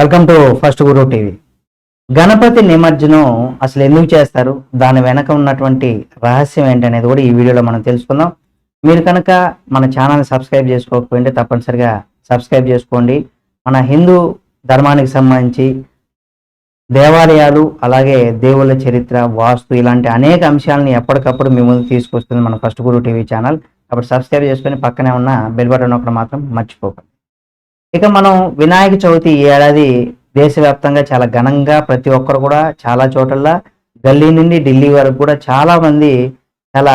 Welcome to First Guru TV. Ganapati నిమజ్జనం అసలు ఎందుకు చేస్తారు? దాని వెనక ఉన్నటువంటి రహస్యం ఏంటనేది కూడా ఈ వీడియోలో మనం తెలుసుకుందాం. మీరు కనుక మన ఛానల్ సబ్స్క్రైబ్ చేసుకోకపోయింటే తప్పనిసరిగా సబ్స్క్రైబ్ చేసుకోండి. మన హిందూ ధర్మానికి సంబంధించి దేవాలయాలు అలాగే దేవుళ్ళ చరిత్ర వాస్తు ఇలాంటి అనేక అంశాలను ఎప్పటికప్పుడు మీ ముందు తీసుకొస్తుంది మన ఫస్ట్ గురు టీవీ ఛానల్. కాబట్టి సబ్స్క్రైబ్ చేసుకొని పక్కనే ఉన్న బెల్ బటన్ ఒకటి మాత్రం మర్చిపోకండి. ఇక మనం వినాయక చవితి ఈ ఏడాది దేశవ్యాప్తంగా చాలా ఘనంగా ప్రతి ఒక్కరు కూడా చాలా చోట్ల గల్లీ నుండి ఢిల్లీ వరకు కూడా చాలా మంది చాలా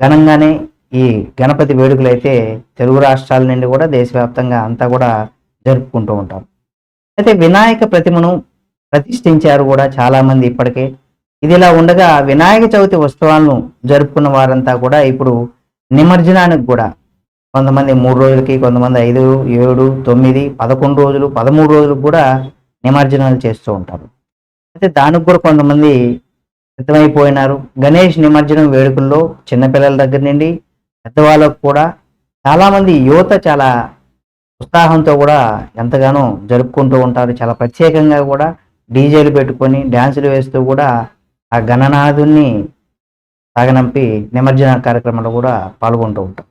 ఘనంగానే ఈ గణపతి వేడుకలు అయితే తెలుగు రాష్ట్రాల నుండి కూడా దేశవ్యాప్తంగా అంతా కూడా జరుపుకుంటూ ఉంటారు అయితే వినాయక ప్రతిమను ప్రతిష్ఠించారు కూడా చాలా మంది ఇప్పటికే. ఇది ఇలా ఉండగా వినాయక చవితి ఉత్సవాలను జరుపుకున్న వారంతా కూడా ఇప్పుడు నిమజ్జనానికి కూడా కొంతమంది మూడు రోజులకి కొంతమంది ఐదు ఏడు తొమ్మిది పదకొండు రోజులు పదమూడు రోజులు కూడా నిమజ్జనాలు చేస్తూ ఉంటారు. అయితే దానికి కూడా కొంతమంది సిద్ధమైపోయినారు. గణేష్ నిమజ్జనం వేడుకల్లో చిన్నపిల్లల దగ్గర నుండి పెద్దవాళ్ళకు కూడా చాలామంది యువత చాలా ఉత్సాహంతో కూడా ఎంతగానో జరుపుకుంటూ ఉంటారు. చాలా ప్రత్యేకంగా కూడా డీజేలు పెట్టుకొని డ్యాన్సులు వేస్తూ కూడా ఆ గణనాథుని సాగనంపి నిమజ్జన కార్యక్రమంలో కూడా పాల్గొంటూ ఉంటారు.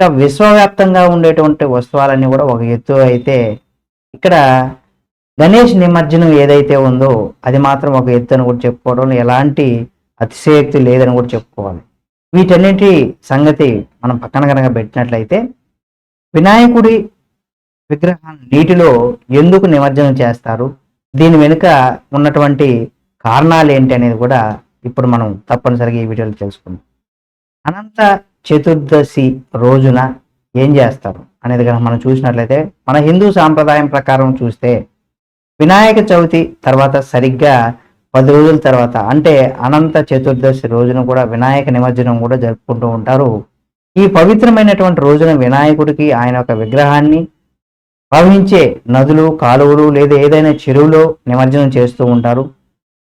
ఇంకా విశ్వవ్యాప్తంగా ఉండేటువంటి వస్తువులన్నీ కూడా ఒక ఎత్తు అయితే ఇక్కడ గణేష్ నిమజ్జనం ఏదైతే ఉందో అది మాత్రం ఒక ఎత్తు అని కూడా చెప్పుకోవడం ఎలాంటి అతిశయోక్తి లేదని కూడా చెప్పుకోవాలి. వీటన్నిటి సంగతి మనం పక్కన కనుక పెట్టినట్లయితే వినాయకుడి విగ్రహాన్ని నీటిలో ఎందుకు నిమజ్జనం చేస్తారు? దీని వెనుక ఉన్నటువంటి కారణాలు ఏంటి అనేది కూడా ఇప్పుడు మనం తప్పనిసరిగా ఈ వీడియోలో తెలుసుకుందాం. అనంత చతుర్దశి రోజున ఏం చేస్తారు? అనేది కనుక మనం చూసినట్లయితే మన హిందూ సాంప్రదాయం ప్రకారం చూస్తే వినాయక చవితి తర్వాత సరిగ్గా పది రోజుల తర్వాత అంటే అనంత చతుర్దశి రోజున కూడా వినాయక నిమజ్జనం కూడా జరుపుకుంటూ ఉంటారు. ఈ పవిత్రమైనటువంటి రోజున వినాయకుడికి ఆయన యొక్క విగ్రహాన్ని ప్రవహించే నదులు కాలువలు లేదా ఏదైనా చెరువులో నిమజ్జనం చేస్తూ ఉంటారు.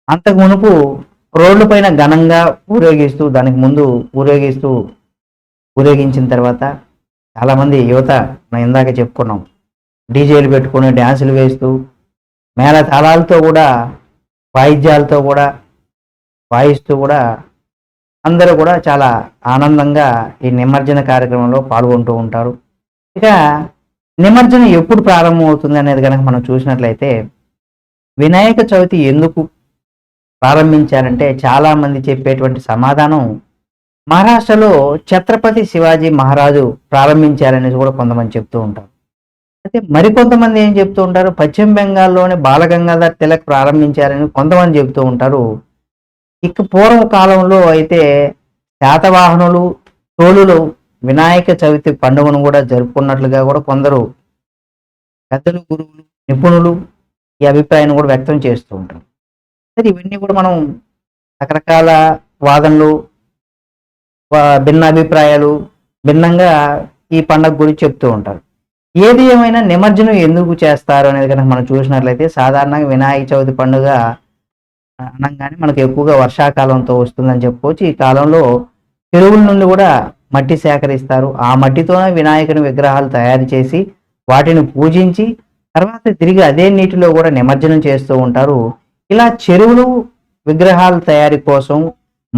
అంతకు మునుపు రోడ్లపైన ఘనంగా ఊరేగిస్తూ దానికి ముందు ఊరేగిస్తూ ఊరేగించిన తర్వాత చాలామంది యువత మనం ఇందాక చెప్పుకున్నాం. డీజేలు పెట్టుకొని డ్యాన్సులు వేస్తూ మేళ తాళాలతో కూడా వాయిద్యాలతో కూడా వాయిస్తూ కూడా అందరూ కూడా చాలా ఆనందంగా ఈ నిమజ్జన కార్యక్రమంలో పాల్గొంటూ ఉంటారు. ఇక నిమజ్జనం ఎప్పుడు ప్రారంభం అవుతుంది అనేది కనుక మనం చూసినట్లయితే వినాయక చవితి ఎందుకు ప్రారంభించారంటే చాలామంది చెప్పేటువంటి సమాధానం మహారాష్ట్రలో ఛత్రపతి శివాజీ మహారాజు ప్రారంభించారనేది కూడా కొంతమంది చెప్తూ ఉంటారు. అయితే మరికొంతమంది ఏం చెప్తూ ఉంటారు? పశ్చిమ బెంగాల్లోని బాలగంగాధర్ తిలక్ ప్రారంభించారని కొంతమంది చెప్తూ ఉంటారు. ఇక పూర్వ కాలంలో అయితే శాతవాహనులు తోలులు వినాయక చవితి పండుగను కూడా జరుపుకున్నట్లుగా కూడా కొందరు పెద్దలు గురువులు నిపుణులు ఈ అభిప్రాయాన్ని కూడా వ్యక్తం చేస్తూ ఉంటారు. సరే ఇవన్నీ కూడా మనం రకరకాల వాదనలు భిన్న అభిప్రాయాలు భిన్నంగా ఈ పండగ గురించి చెప్తూ ఉంటారు. ఏది ఏమైనా నిమజ్జనం ఎందుకు చేస్తారు అనేది కనుక మనం చూసినట్లయితే సాధారణంగా వినాయక చవితి పండుగ అనగానే మనకు ఎక్కువగా వర్షాకాలంతో వస్తుందని చెప్పుకోవచ్చు. ఈ కాలంలో చెరువుల నుండి కూడా మట్టి సేకరిస్తారు. ఆ మట్టితోనే వినాయకుని విగ్రహాలు తయారు చేసి వాటిని పూజించి తర్వాత తిరిగి అదే నీటిలో కూడా నిమజ్జనం చేస్తూ ఉంటారు. ఇలా చెరువులు విగ్రహాల తయారీ కోసం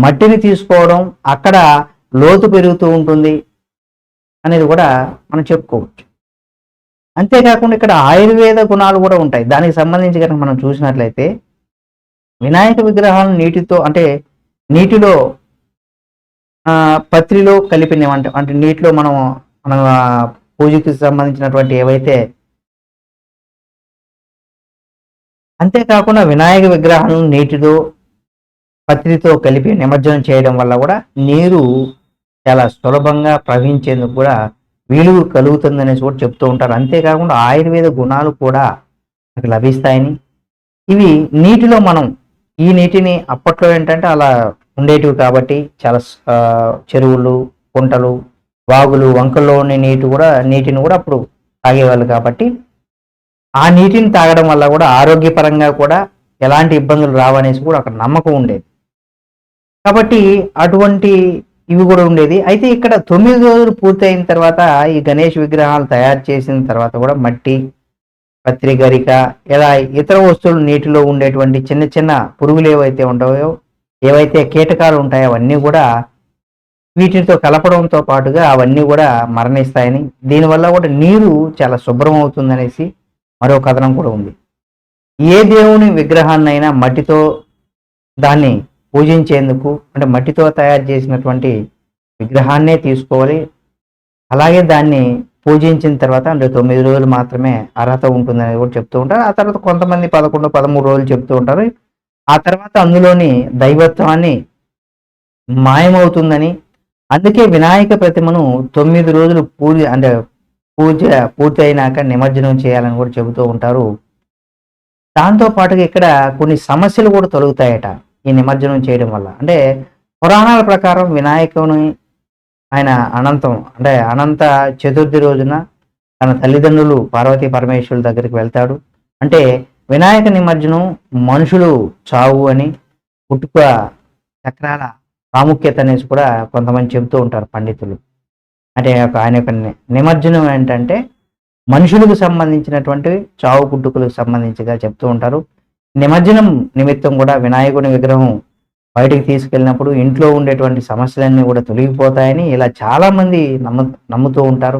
మట్టిని తీసుకోవడం అక్కడ లోతు పెరుగుతూ ఉంటుంది అనేది కూడా మనం చెప్పుకోవచ్చు. అంతేకాకుండా ఇక్కడ ఆయుర్వేద గుణాలు కూడా ఉంటాయి. దానికి సంబంధించి కనుక మనం చూసినట్లయితే వినాయక విగ్రహాలను నీటితో అంటే నీటిలో పత్రిలో కలిపిన అంటే నీటిలో మనం మన పూజకి సంబంధించినటువంటి ఏవైతే అంతేకాకుండా వినాయక విగ్రహాలను నీటితో పత్రితో కలిపి నిమజ్జనం చేయడం వల్ల కూడా నీరు చాలా సులభంగా ప్రవహించేందుకు కూడా వీలు కలుగుతుందనేసి కూడా చెప్తూ ఉంటారు. అంతేకాకుండా ఆయుర్వేద గుణాలు కూడా మనకు లభిస్తాయని. ఇవి నీటిలో మనం ఈ నీటిని అప్పట్లో ఏంటంటే అలా ఉండేటివి కాబట్టి చాలా చెరువులు కుంటలు వాగులు వంకల్లో ఉండే నీటి కూడా నీటిని కూడా అప్పుడు తాగేవాళ్ళు కాబట్టి ఆ నీటిని తాగడం వల్ల కూడా ఆరోగ్యపరంగా కూడా ఎలాంటి ఇబ్బందులు రావనేసి కూడా అక్కడ నమ్మకం ఉండేది. కాబట్టి అటువంటి ఇవి కూడా ఉండేది. అయితే ఇక్కడ తొమ్మిది రోజులు పూర్తయిన తర్వాత ఈ గణేష్ విగ్రహాలు తయారు చేసిన తర్వాత కూడా మట్టి పత్రి గరిక ఇలా ఇతర వస్తువులు నీటిలో ఉండేటువంటి చిన్న చిన్న పురుగులు ఏవైతే ఉంటాయో ఏవైతే కీటకాలు ఉంటాయో అవన్నీ కూడా వీటితో కలపడంతో పాటుగా అవన్నీ కూడా మరణిస్తాయని. దీనివల్ల కూడా నీరు చాలా శుభ్రం అవుతుందనేసి మరో కథనం కూడా ఉంది. ఏ దేవుని విగ్రహాన్నైనా మట్టితో దాన్ని పూజించేందుకు అంటే మట్టితో తయారు చేసినటువంటి విగ్రహాన్నే తీసుకోవాలి. అలాగే దాన్ని పూజించిన తర్వాత అంటే తొమ్మిది రోజులు మాత్రమే అర్హత ఉంటుందని కూడా చెప్తూ ఉంటారు. ఆ తర్వాత కొంతమంది పదకొండు పదమూడు రోజులు చెప్తూ ఉంటారు. ఆ తర్వాత అందులోని దైవత్వాన్ని మాయమవుతుందని అందుకే వినాయక ప్రతిమను తొమ్మిది రోజులు పూజ అంటే పూజ పూర్తి అయినాక నిమజ్జనం చేయాలని కూడా చెబుతూ ఉంటారు. దాంతో పాటుగా ఇక్కడ కొన్ని సమస్యలు కూడా తొలగుతాయట. ఈ నిమజ్జనం చేయడం వల్ల. అంటే పురాణాల ప్రకారం వినాయకుని ఆయన అనంతం అంటే అనంత చతుర్థి రోజున తన తల్లిదండ్రులు పార్వతీ పరమేశ్వరుల దగ్గరికి వెళ్తాడు. అంటే వినాయక నిమజ్జనం మనుషులు చావు అని పుట్టుక చక్రాల ప్రాముఖ్యత అనేసి కూడా కొంతమంది చెబుతూ ఉంటారు పండితులు. అంటే ఒక- ఆయన యొక్క నిమజ్జనం ఏంటంటే మనుషులకు సంబంధించినటువంటి చావు పుట్టుకలకు సంబంధించిగా చెప్తూ ఉంటారు. నిమజ్జనం నిమిత్తం కూడా వినాయకుని విగ్రహం బయటికి తీసుకెళ్ళినప్పుడు ఇంట్లో ఉండేటువంటి సమస్యలన్నీ కూడా తొలగిపోతాయని ఇలా చాలామంది నమ్ము నమ్ముతూ ఉంటారు.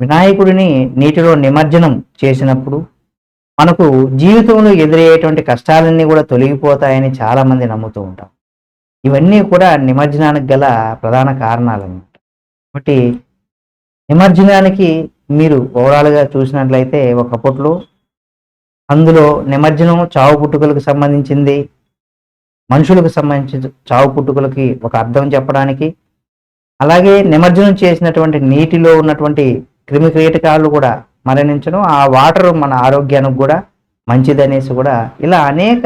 వినాయకుడిని నీటిలో నిమజ్జనం చేసినప్పుడు మనకు జీవితంలో ఎదురయ్యేటువంటి కష్టాలన్నీ కూడా తొలగిపోతాయని చాలామంది నమ్ముతూ ఉంటారు. ఇవన్నీ కూడా నిమజ్జనానికి గల ప్రధాన కారణాలు అన్నమాట కాబట్టి నిమజ్జనానికి మీరు ఓవరాల్గా చూసినట్లయితే ఒకప్పట్లో అందులో నిమజ్జనం చావు పుట్టుకలకు సంబంధించింది మనుషులకు సంబంధించి చావు పుట్టుకలకి ఒక అర్థం చెప్పడానికి. అలాగే నిమజ్జనం చేసినటువంటి నీటిలో ఉన్నటువంటి క్రిమి కీటకాలు కూడా మరణించడం ఆ వాటర్ మన ఆరోగ్యానికి కూడా మంచిదనేసి కూడా ఇలా అనేక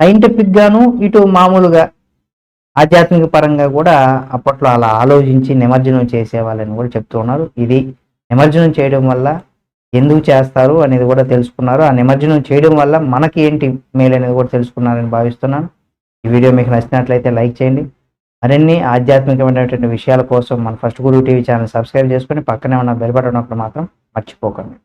సైంటిఫిక్గాను ఇటు మామూలుగా ఆధ్యాత్మిక పరంగా కూడా అప్పట్లో అలా ఆలోచించి నిమజ్జనం చేసేవాళ్ళని కూడా చెప్తూ ఉన్నారు. ఇది నిమజ్జనం చేయడం వల్ల ఎందుకు చేస్తారు అనేది కూడా తెలుసుకున్నారు. ఆ నిమజ్జనం చేయడం వల్ల మనకి ఏంటి మేలు అనేది కూడా తెలుసుకున్నారని భావిస్తున్నాను. ఈ వీడియో మీకు నచ్చినట్లయితే లైక్ చేయండి. మరిన్ని ఆధ్యాత్మికమైనటువంటి విషయాల కోసం మన First Guru TV channel subscribe చేసుకొని పక్కనే ఉన్న బెల్ బటన్ ఒకటి మాత్రం మర్చిపోకండి.